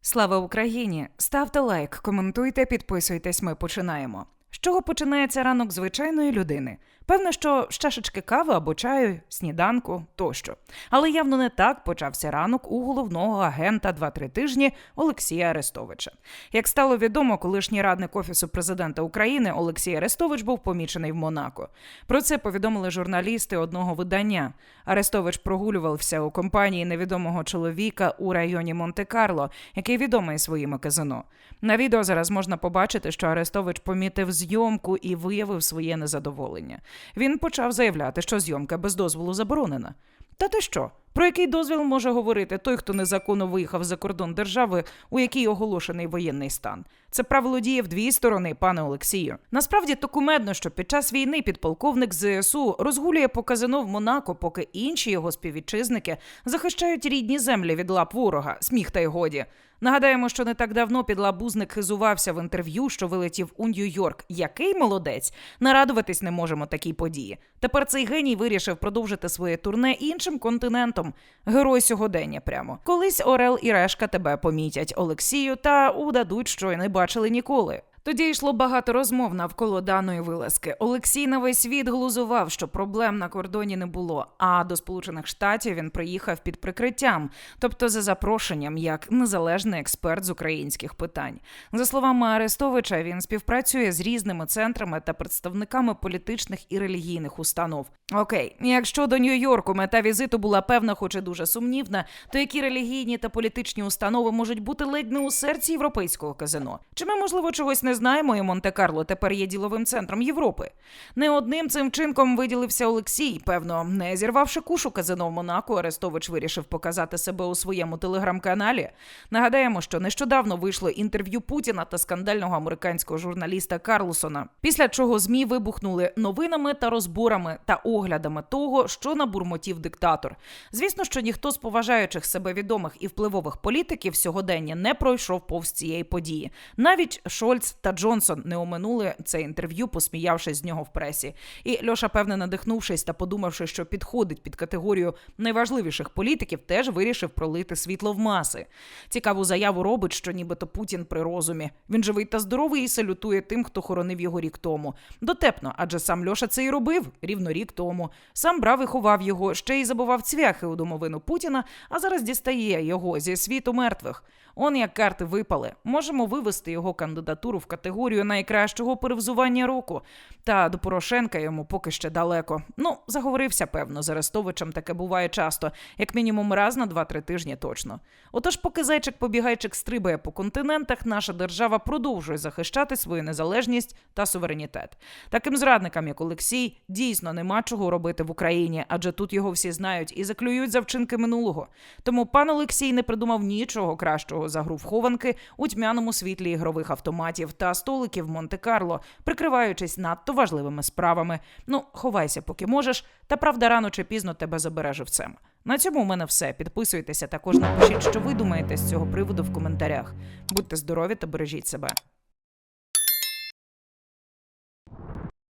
Слава Україні! Ставте лайк, коментуйте, підписуйтесь. Ми починаємо. З чого починається ранок звичайної людини? Певно, що з чашечки кави або чаю, сніданку тощо. Але явно не так почався ранок у головного агента 2-3 тижні Олексія Арестовича. Як стало відомо, колишній радник офісу президента України Олексій Арестович був помічений в Монако. Про це повідомили журналісти одного видання. Арестович прогулювався у компанії невідомого чоловіка у районі Монте-Карло, який відомий своїми казино. На відео зараз можна побачити, що Арестович помітив зйомку і виявив своє незадоволення. Він почав заявляти, що зйомка без дозволу заборонена. Та ти що? Про який дозвіл може говорити той, хто незаконно виїхав за кордон держави, у якій оголошений воєнний стан? Це правило діє в дві сторони, пане Олексію. Насправді то кумедно, що під час війни підполковник ЗСУ розгулює по казино в Монако, поки інші його співвітчизники захищають рідні землі від лап ворога. Сміх та й годі. Нагадаємо, що не так давно підлабузник хизувався в інтерв'ю, що вилетів у Нью-Йорк. Який молодець! Нарадуватись не можемо такій події. Тепер цей геній вирішив продовжити своє турне іншим континентом. Герой сьогодення прямо. Колись Орел і Решка тебе помітять Олексію та удадуть, що й не бачили ніколи. Тоді йшло багато розмов навколо даної вилазки. Олексій на весь світ глузував, що проблем на кордоні не було. А до Сполучених Штатів він приїхав під прикриттям, тобто за запрошенням, як незалежний експерт з українських питань. За словами Арестовича, він співпрацює з різними центрами та представниками політичних і релігійних установ. Окей, якщо до Нью-Йорку мета візиту була певна, хоч і дуже сумнівна, то які релігійні та політичні установи можуть бути ледь не у серці європейського казино? Чи ми, можливо, чогось не знаємо, і Монте-Карло тепер є діловим центром Європи? Не одним цим вчинком виділився Олексій. Певно, не зірвавши кушу казино в Монако, Арестович вирішив показати себе у своєму телеграм-каналі. Нагадаємо, що нещодавно вийшло інтерв'ю Путіна та скандального американського журналіста Карлсона. Після чого змі вибухнули новинами та розборами та оглядами того, що набурмотів диктатор. Звісно, що ніхто з поважаючих себе відомих і впливових політиків сьогодення не пройшов повз цієї події. Навіть Шольц та Джонсон не оминули це інтерв'ю, посміявшись з нього в пресі. І Льоша, певне, надихнувшись та подумавши, що підходить під категорію найважливіших політиків, теж вирішив пролити світло в маси. Цікаву заяву робить, що нібито Путін при розумі. Він живий та здоровий і салютує тим, хто хоронив його рік тому. Дотепно, адже сам Льоша це і робив рівно рік тому. Сам брав і ховав його, ще й забував цвяхи у домовину Путіна, а зараз дістає його зі світу мертвих. Он як карти випали. Можемо вивести його кандидатуру в категорію найкращого перевзування року. Та до Порошенка йому поки ще далеко. Ну, заговорився, певно, з Арестовичем таке буває часто, як мінімум раз на 2-3 тижні точно. Отож, поки зайчик-побігайчик стрибає по континентах, наша держава продовжує захищати свою незалежність та суверенітет. Таким зрадникам, як Олексій, дійсно нема чого робити в Україні, адже тут його всі знають і заклюють за вчинки минулого. Тому пан Олексій не придумав нічого кращого за гру в хованки у тьмяному світлі ігрових автоматів та столиків Монте-Карло, прикриваючись надто важливими справами. Ну, ховайся, поки можеш, та правда рано чи пізно тебе забере живцем. На цьому у мене все. Підписуйтеся, також напишіть, що ви думаєте з цього приводу в коментарях. Будьте здорові та бережіть себе.